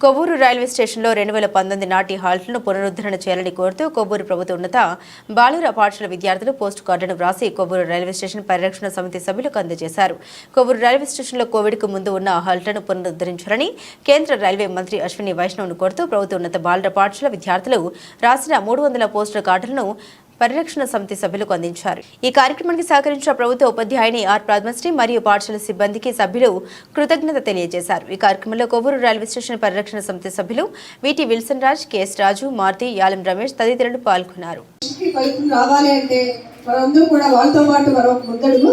Kovvur railway స్టేషన్లో రెండు వేల పంతొమ్మిది నాటి హాల్ట్లను పునరుద్ధరణ చేయాలని కోరుతూ కొవ్వూరు ప్రభుత్వ ఉన్నత బాలుర పాఠశాల విద్యార్థులు పోస్ట్ కార్డును వ్రాసి కొవ్వూరు రైల్వే స్టేషన్ పరిరక్షణ సమితి సభ్యులకు అందజేశారు. కొవ్వూరు రైల్వే స్టేషన్లో కోవిడ్కు ముందు ఉన్న హాల్ట్లను పునరుద్ధరించాలని కేంద్ర రైల్వే మంత్రి అశ్విని వైష్ణవ్ను కోరుతూ ప్రభుత్వ ఉన్నత బాలుర పాఠశాల విద్యార్థులు రాసిన మూడు వందల పోస్టర్ కార్డులను పరిరక్షణ సమితి సభ్యులకు అందించారు. ఈ కార్యక్రమానికి సహకరించిన ప్రభుత్వ ఉపాధ్యాయుని ఆర్ పద్మశ్రీ మరియు పాఠశాల సిబ్బందికి సభ్యులు కృతజ్ఞత తెలియజేశారు. ఈ కార్యక్రమంలో కొవ్వూరు రైల్వే స్టేషన్ పరిరక్షణ సమితి సభ్యులు VT Wilson Raj KS Raju Maruthi Yalam Ramesh తదితరులు పాల్గొన్నారు. రావాలి అంటే మనందరూ కూడా వాళ్ళతో పాటు మనం ముందడుగు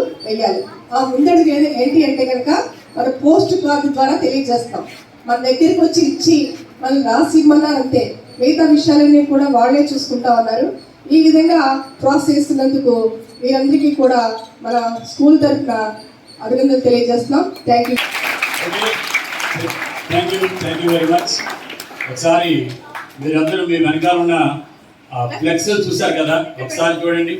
ఆ ముందడుగు ఏంటి అంటే కనుక మన పోస్ట్ కార్డు ద్వారా తెలియజేస్తాం. మన దగ్గరికి వచ్చి ఇచ్చి మనం రాసి మిగతా విషయాలన్నీ కూడా వాళ్ళే చూసుకుంటా ఉన్నారు. ఈ విధంగా ప్రాసెస్ చేస్తున్నందుకు మీరందరికీ కూడా మన స్కూల్ తరఫున అభినందనలు తెలియజేస్తున్నాం. Thank you thank you thank you very much ఒకసారి మీరందరూ మీ వెనకాల ఉన్న ఫ్లెక్స్ చూశారు కదా? ఒకసారి చూడండి.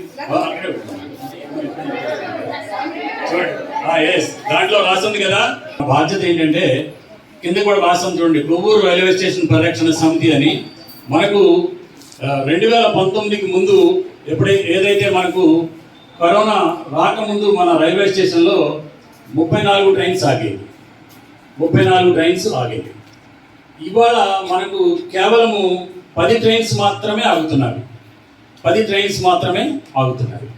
చూడండి. ఎస్ దాంట్లో రాస్తుంది కదా? బాధ్యత ఏంటంటే కింద కూడా రాస్తుంది చూడండి. కొవ్వూరు రైల్వే స్టేషన్ పరిరక్షణ సమితి అని. మనకు రెండు వేల పంతొమ్మిదికి ముందు ఎప్పుడైతే ఏదైతే మనకు కరోనా రాకముందు మన రైల్వే స్టేషన్లో ముప్పై నాలుగు ట్రైన్స్ ఆగేవి. ముప్పై నాలుగు ట్రైన్స్ ఆగేవి. ఇవాళ మనకు కేవలము పది ట్రైన్స్ మాత్రమే ఆగుతున్నాయి పది ట్రైన్స్ మాత్రమే ఆగుతున్నాయి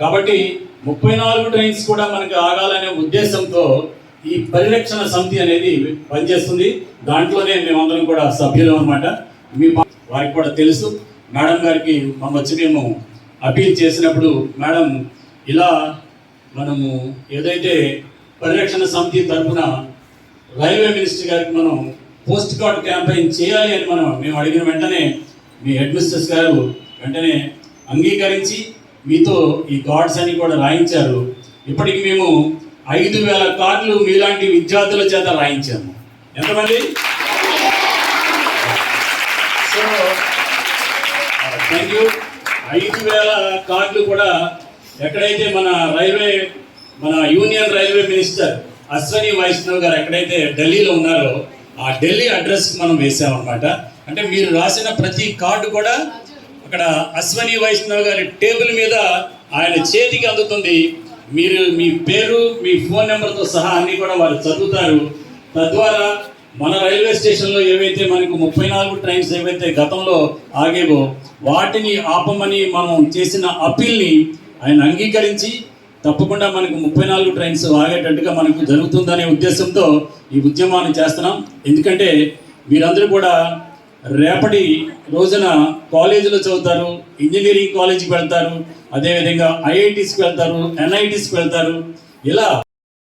కాబట్టి ముప్పై నాలుగు ట్రైన్స్ కూడా మనకు ఆగాలనే ఉద్దేశంతో ఈ పరిరక్షణ సమితి అనేది పనిచేస్తుంది. దాంట్లోనే మేమందరం కూడా సభ్యులం అనమాట మీ వారికి కూడా తెలుసు. మేడం గారికి మా వచ్చి మేము అపీల్ చేసినప్పుడు మేడం ఇలా మనము ఏదైతే పరిరక్షణ సమితి తరఫున రైల్వే మినిస్టర్ గారికి మనం పోస్ట్ కార్డ్ క్యాంపెయిన్ చేయాలి అని మనం మేము అడిగిన వెంటనే మీ హెడ్ మిస్టర్స్ గారు వెంటనే అంగీకరించి మీతో ఈ కార్డ్స్ అన్ని కూడా రాయించారు. ఇప్పటికి మేము ఐదు వేల కార్డులు మీలాంటి విద్యార్థుల చేత రాయించాము. ఎంతమంది? థ్యాంక్ యూ ఐదు వేల కార్డులు కూడా ఎక్కడైతే మన రైల్వే మన union railway minister Ashwini Vaishnaw garu ఎక్కడైతే ఢిల్లీలో ఉన్నారో ఆ ఢిల్లీ అడ్రస్ మనం వేసామన్నమాట అంటే మీరు రాసిన ప్రతి కార్డు కూడా అక్కడ అశ్వని వైష్ణవ్ గారి టేబుల్ మీద ఆయన చేతికి అందుతుంది. మీరు మీ పేరు మీ ఫోన్ నెంబర్తో సహా అన్ని కూడా వారు చదువుతారు. తద్వారా మన రైల్వే స్టేషన్లో ఏవైతే మనకు ముప్పై నాలుగు ట్రైన్స్ ఏవైతే గతంలో ఆగేవో వాటిని ఆపమని మనం చేసిన అప్పీల్ని ఆయన అంగీకరించి తప్పకుండా మనకు ముప్పై నాలుగు ట్రైన్స్ ఆగేటట్టుగా మనకు జరుగుతుందనే ఉద్దేశంతో ఈ ఉద్యమాన్ని చేస్తున్నాం. ఎందుకంటే మీరందరూ కూడా రేపటి రోజున కాలేజీలో చదువుతారు ఇంజనీరింగ్ కాలేజీకి వెళ్తారు అదేవిధంగా ఐఐటీస్కి వెళ్తారు ఎన్ఐటీస్కి వెళ్తారు. ఇలా